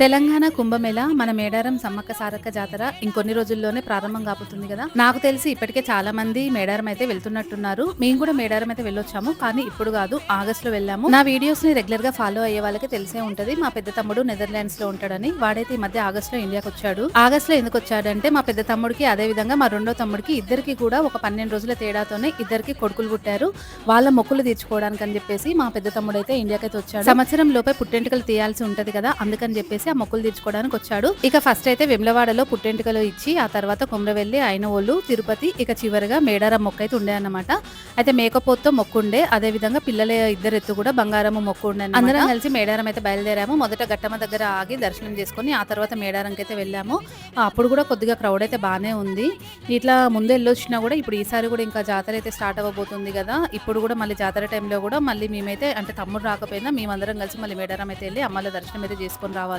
తెలంగాణ కుంభమేళ మన మేడారం సమ్మక్క సారక్క జాతర ఇంకొన్ని రోజుల్లోనే ప్రారంభం కాబోతుంది కదా? నాకు తెలిసి ఇప్పటికే చాలా మంది మేడారం అయితే వెళ్తున్నట్టున్నారు. మేము కూడా మేడారం అయితే వెళ్ళొచ్చాము. కానీ ఇప్పుడు కాదు ఆగస్ట్లో వెళ్ళాము. నా వీడియోస్ని రెగ్యులర్గా ఫాలో అయ్యే వాళ్ళకి తెలిసే ఉంటది. మా పెద్ద తమ్ముడు నెదర్లాండ్స్లో ఉంటాడని. వాడైతే ఈ మధ్య ఆగస్ట్లో ఇండియాకి వచ్చాడు. ఆగస్ట్లో ఎందుకు వచ్చాడంటే మా పెద్ద తమ్ముడికి అదే విధంగా మా రెండో తమ్ముడికి ఇద్దరికి కూడా ఒక పన్నెండు రోజుల తేడాతోనే ఇద్దరికి కొడుకులు పుట్టారు. వాళ్ళ మొక్కులు తీర్చుకోవడానికి అని చెప్పేసి మా పెద్ద తమ్ముడు అయితే ఇండియాకి అయితే వచ్చాడు. సంవత్సరం లోపే పుట్టెంటుకలు తీయాల్సి ఉంటది కదా అందుకని చెప్పేసి ఆ మొక్కులు తీర్చుకోవడానికి వచ్చాడు. ఇక ఫస్ట్ అయితే వెమ్లవాడలో పుట్టెంటుకలు ఇచ్చి ఆ తర్వాత కుమ్రవెల్లి అయినవోళ్ళు తిరుపతి ఇక చివరిగా మేడారం మొక్క అయితే ఉండే అన్నమాట. అయితే మేకపోతతో మొక్కుండే అదే విధంగా పిల్లల ఇద్దరు ఎత్తు కూడా బంగారము మొక్కు ఉండే అందరం కలిసి మేడారం అయితే బయలుదేరాము. మొదట గట్టమ్మ దగ్గర ఆగి దర్శనం చేసుకొని ఆ తర్వాత మేడారంకి అయితే వెళ్ళాము. అప్పుడు కూడా కొద్దిగా క్రౌడ్ అయితే బాగానే ఉంది. ఇట్లా ముందు వెళ్ళొచ్చినా కూడా ఇప్పుడు ఈసారి కూడా ఇంకా జాతర అయితే స్టార్ట్ అవ్వబోతుంది కదా ఇప్పుడు కూడా మళ్ళీ జాతర టైంలో కూడా మళ్ళీ మేమైతే అంటే తమ్ముడు రాకపోయినా మేమందరం కలిసి మళ్ళీ మేడారం అయితే వెళ్ళి అమ్మల దర్శనం అయితే చేసుకొని రావాలి.